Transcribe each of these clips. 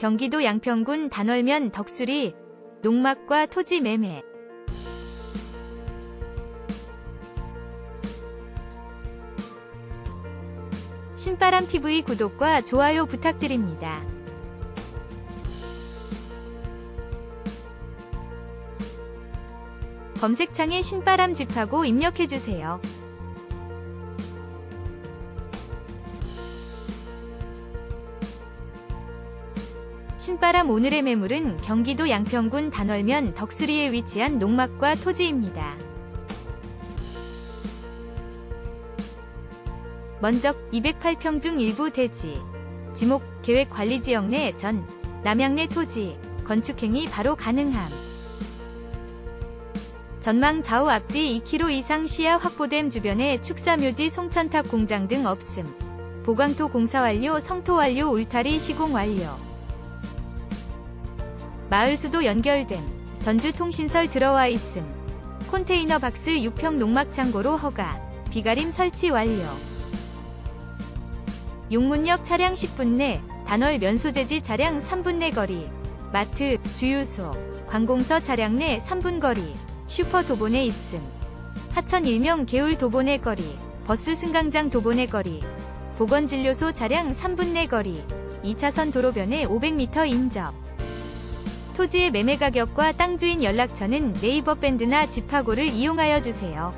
경기도 양평군 단월면 덕수리 농막과 토지 매매 신바람TV 구독과 좋아요 부탁드립니다. 검색창에 신바람 집하고 입력해주세요. 신바람 오늘의 매물은 경기도 양평군 단월면 덕수리에 위치한 농막과 토지입니다. 먼저 208평 중 일부 대지, 지목, 계획관리지역 내 전, 남양 내 토지, 건축행위 바로 가능함. 전망 좌우 앞뒤 2km 이상 시야 확보됨 주변에 축사묘지 송천탑 공장 등 없음. 보강토 공사 완료 성토 완료 울타리 시공 완료. 마을 수도 연결됨. 전주 통신설 들어와 있음. 컨테이너 박스 6평 농막 창고로 허가. 비가림 설치 완료. 용문역 차량 10분 내, 단월 면소재지 차량 3분 내 거리. 마트, 주유소, 관공서 차량 내 3분 거리. 슈퍼 도보내 있음. 하천 일명 개울 도보내 거리. 버스 승강장 도보내 거리. 보건진료소 차량 3분 내 거리. 2차선 도로변에 500m 인접. 토지의 매매 가격과 땅 주인 연락처는 네이버 밴드나 집하고를 이용하여 주세요.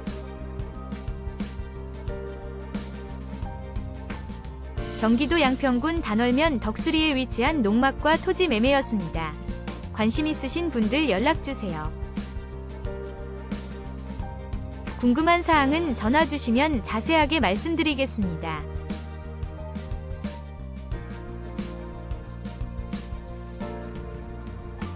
경기도 양평군 단월면 덕수리에 위치한 농막과 토지 매매였습니다. 관심 있으신 분들 연락 주세요. 궁금한 사항은 전화 주시면 자세하게 말씀드리겠습니다.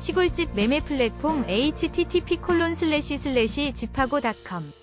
시골집 매매 플랫폼 http:// 집하고.com